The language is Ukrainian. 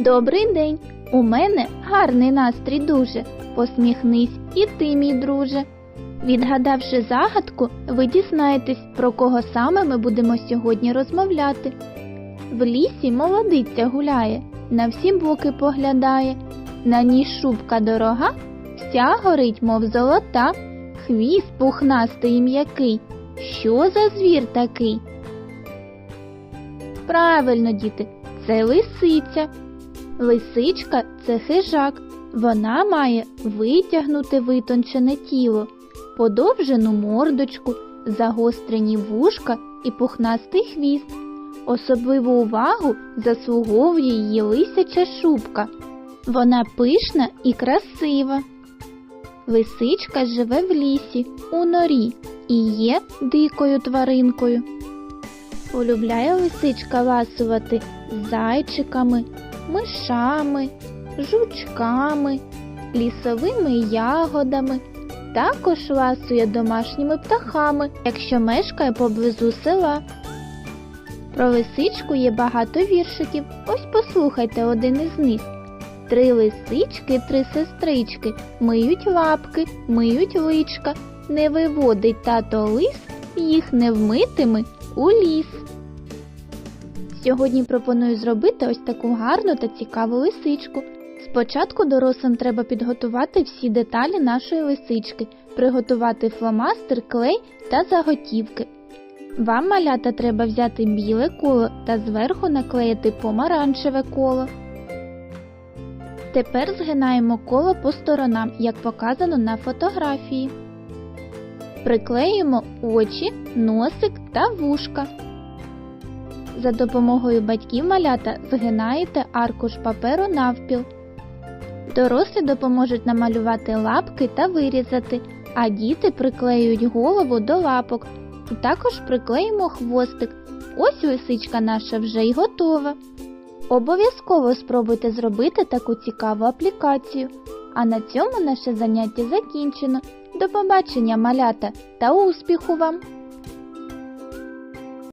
Добрий день! У мене гарний настрій дуже. Посміхнись і ти, мій друже. Відгадавши загадку, ви дізнаєтесь, про кого саме ми будемо сьогодні розмовляти. В лісі молодиця гуляє, на всі боки поглядає. На ній шубка дорога, вся горить, мов золота, хвіст пухнастий і м'який. Що за звір такий? Правильно, діти, це лисиця. Лисичка це хижак. Вона має витягнуте витончене тіло, подовжену мордочку, загострені вушка і пухнастий хвіст. Особливу увагу заслуговує її лисяча шубка. Вона пишна і красива. Лисичка живе в лісі, у норі і є дикою тваринкою. Полюбляє лисичка ласувати зайчиками, мишами, жучками, лісовими ягодами. Також ласує домашніми птахами, якщо мешкає поблизу села. Про лисичку є багато віршиків. Ось послухайте один із них. Три лисички, три сестрички, миють лапки, миють личка, не виводить тато лис, їх невмитими у ліс. Сьогодні пропоную зробити ось таку гарну та цікаву лисичку. Спочатку дорослим треба підготувати всі деталі нашої лисички, приготувати фломастер, клей та заготівки. Вам малята треба взяти біле коло та зверху наклеїти помаранчеве коло. Тепер згинаємо коло по сторонам, як показано на фотографії. Приклеїмо очі, носик та вушка. За допомогою батьків малята згинаєте аркуш паперу навпіл. Дорослі допоможуть намалювати лапки та вирізати, а діти приклеюють голову до лапок. І також приклеїмо хвостик. Ось лисичка наша вже й готова. Обов'язково спробуйте зробити таку цікаву аплікацію. А на цьому наше заняття закінчено. До побачення, малята, та успіху вам!